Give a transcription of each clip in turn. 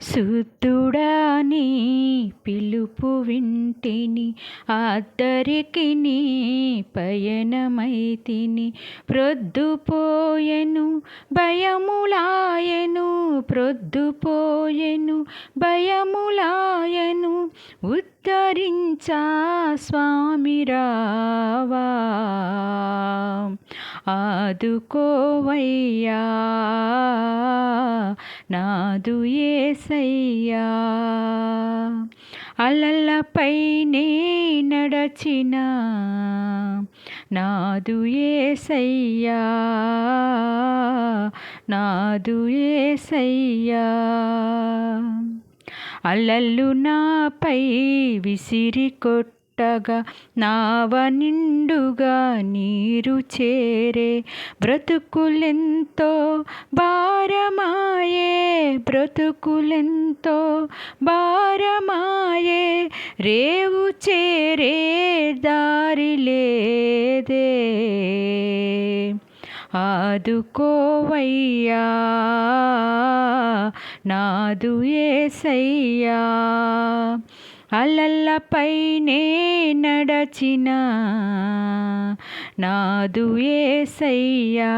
శుద్ధుడాని పిలుపు వింటిని అద్దరికి నీ పయనమైతిని. ప్రొద్దుపోయెను భయములాయను ప్రొద్దుపోయెను భయములాయను. ఉద్ధరించా స్వామి రావా ఆదుకోవయ్యా. నాదు ఏసయ్యా. అలలపైనే నడచిన నాదు ఏసయ్యా. నాదు ఏసయ్యా. అలల్లు నాపై విసిరి కొట్టు పుట్టగా నావ నిండుగా నీరు చేరే బ్రతుకులెంతో భారమాయే బ్రతుకులెంతో భారమాయే రేవు చేరే దారి లేదే. ఆదుకోవయ్యా నాదు ఏసయ్యా. అలల్లపైనే నడచిన నాదు ఏసయ్యా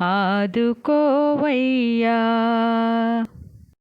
ఆదుకోవయ్యా.